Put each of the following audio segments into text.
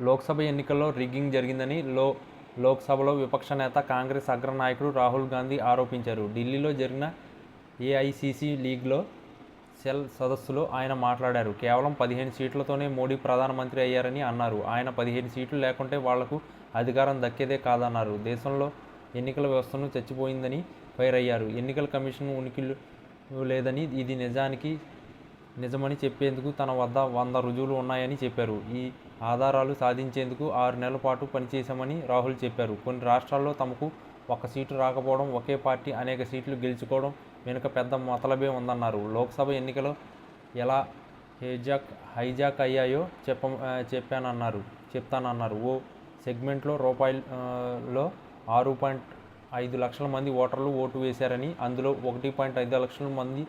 లోక్సభ ఎన్నికల్లో రిగ్గింగ్ జరిగిందని లో లోక్సభలో విపక్ష నేత కాంగ్రెస్ అగ్రనాయకుడు రాహుల్ గాంధీ ఆరోపించారు. ఢిల్లీలో జరిగిన ఏఐసిసి లీగ్లో సెల్ సదస్సులో ఆయన మాట్లాడారు. కేవలం పదిహేను సీట్లతోనే మోడీ ప్రధానమంత్రి అయ్యారని అన్నారు. ఆయన పదిహేను సీట్లు లేకుంటే వాళ్ళకు అధికారం దక్కేదే కాదన్నారు. దేశంలో ఎన్నికల వ్యవస్థను చచ్చిపోయిందని ఫైర్ అయ్యారు. ఎన్నికల కమిషన్ ఉనికిలు లేదని ఇది నిజానికి నిజమని చెప్పేందుకు తన వద్ద వంద రుజువులు ఉన్నాయని చెప్పారు. ఈ ఆధారాలు సాధించేందుకు ఆరు నెలల పాటు పనిచేశామని రాహుల్ చెప్పారు. కొన్ని రాష్ట్రాల్లో తమకు ఒక సీటు రాకపోవడం ఒకే పార్టీ అనేక సీట్లు గెలుచుకోవడం వెనుక పెద్ద మతలబే ఉందన్నారు. లోక్సభ ఎన్నికలు ఎలా హైజాక్ హైజాక్ అయ్యాయో చెప్ప చెప్పానన్నారు చెప్తానన్నారు. ఓ సెగ్మెంట్లో రూపాయలు ఆరు పాయింట్ ఐదు లక్షల మంది ఓటర్లు ఓటు వేశారని అందులో ఒకటి పాయింట్ ఐదు లక్షల మంది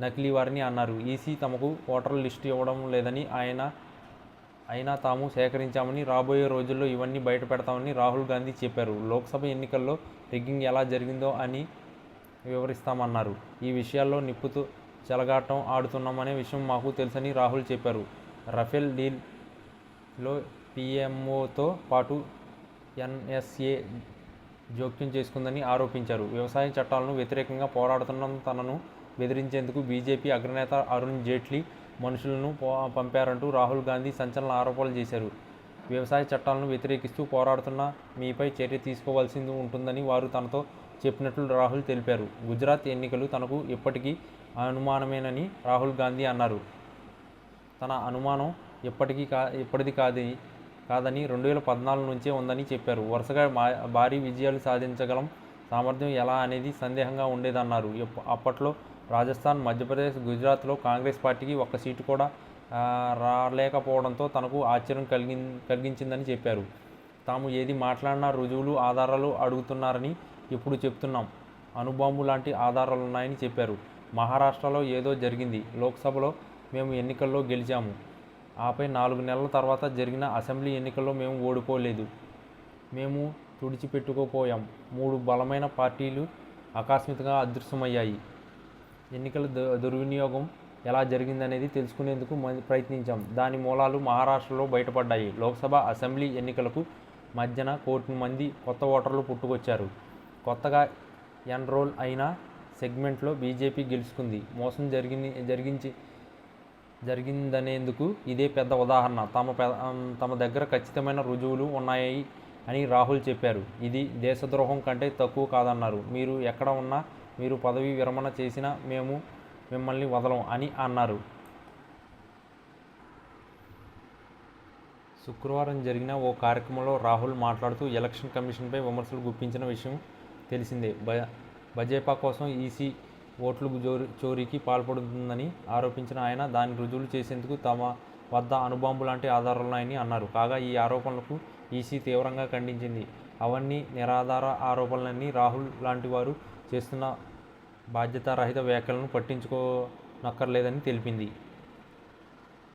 నకిలీ వారిని అన్నారు. ఈసీ తమకు ఓటర్ల లిస్టు ఇవ్వడం లేదని ఆయన అయినా తాము సేకరించామని రాబోయే రోజుల్లో ఇవన్నీ బయట పెడతామని రాహుల్ గాంధీ చెప్పారు. లోక్సభ ఎన్నికల్లో రిగ్గింగ్ ఎలా జరిగిందో అని వివరిస్తామన్నారు. ఈ విషయాల్లో నిప్పుతూ చెలగాటం ఆడుతున్నామనే విషయం మాకు తెలుసని రాహుల్ చెప్పారు. రఫేల్ డీల్లో పీఎంఓతో పాటు ఎన్ఎస్ఏ జోక్యం చేసుకుందని ఆరోపించారు. వ్యవసాయ చట్టాలను వ్యతిరేకంగా పోరాడుతున్న తనను బెదిరించేందుకు బీజేపీ అగ్రనేత అరుణ్ జైట్లీ మనుషులను పంపారంటూ రాహుల్ గాంధీ సంచలన ఆరోపణలు చేశారు. వ్యవసాయ చట్టాలను వ్యతిరేకిస్తూ పోరాడుతున్న మీపై చర్య తీసుకోవాల్సింది ఉంటుందని వారు తనతో చెప్పినట్లు రాహుల్ తెలిపారు. గుజరాత్ ఎన్నికలు తనకు ఇప్పటికీ అనుమానమేనని రాహుల్ గాంధీ అన్నారు. తన అనుమానం ఎప్పటికీ కా ఇప్పటిది కాదు కాదని రెండు వేల పద్నాలుగు నుంచే ఉందని చెప్పారు. వరుసగా భారీ విజయాలు సాధించగలం సామర్థ్యం ఎలా అనేది సందేహంగా ఉండేదన్నారు. అప్పట్లో రాజస్థాన్ మధ్యప్రదేశ్ గుజరాత్లో కాంగ్రెస్ పార్టీకి ఒక్క సీటు కూడా రాలేకపోవడంతో తనకు ఆశ్చర్యం కలిగి కలిగించిందని చెప్పారు. తాము ఏది మాట్లాడినా రుజువులు ఆధారాలు అడుగుతున్నారని ఇప్పుడు చెప్తున్నాం. అనుబాంబు లాంటి ఆధారాలు ఉన్నాయని చెప్పారు. మహారాష్ట్రలో ఏదో జరిగింది. లోక్సభలో మేము ఎన్నికల్లో గెలిచాము. ఆపై నాలుగు నెలల తర్వాత జరిగిన అసెంబ్లీ ఎన్నికల్లో మేము ఓడిపోలేదు. మేము తుడిచిపెట్టుకోపోయాం. మూడు బలమైన పార్టీలు ఆకస్మికంగా అదృశ్యమయ్యాయి. ఎన్నికల దు- దుర్వినియోగం ఎలా జరిగిందనేది తెలుసుకునేందుకు మ- ప్రయత్నించాం. దాని మూలాలు మహారాష్ట్రలో బయటపడ్డాయి. లోక్సభ అసెంబ్లీ ఎన్నికలకు మధ్యన కోటి మంది కొత్త ఓటర్లు పుట్టుకొచ్చారు. కొత్తగా ఎన్రోల్ అయిన సెగ్మెంట్లో బీజేపీ గెలుచుకుంది. మోసం జరిగి జరిగించి జరిగిందనేందుకు ఇదే పెద్ద ఉదాహరణ. తమ పె- తమ దగ్గర ఖచ్చితమైన రుజువులు ఉన్నాయి అని రాహుల్ చెప్పారు. ఇది దేశద్రోహం కంటే తక్కువ కాదన్నారు. మీరు ఎక్కడ ఉన్నా మీరు పదవి విరమణ చేసినా మేము మిమ్మల్ని వదలం అని అన్నారు. శుక్రవారం జరిగిన ఓ కార్యక్రమంలో రాహుల్ మాట్లాడుతూ ఎలక్షన్ కమిషన్పై విమర్శలు గుప్పించిన విషయం తెలిసిందే. బ బజేపా కోసం ఈసీ ఓట్లు చోరీ చోరీకి పాల్పడుతుందని ఆరోపించిన ఆయన దాన్ని రుజువులు చేసేందుకు తమ వద్ద అణుబాంబు లాంటి ఆధారాలున్నాయని అన్నారు. కాగా ఈ ఆరోపణలకు ఈసీ తీవ్రంగా ఖండించింది. అవన్నీ నిరాధార ఆరోపణలన్నీ రాహుల్ లాంటి వారు చేస్తున్న బాధ్యతారహిత వ్యాఖ్యలను పట్టించుకోనక్కర్లేదని తెలిపింది.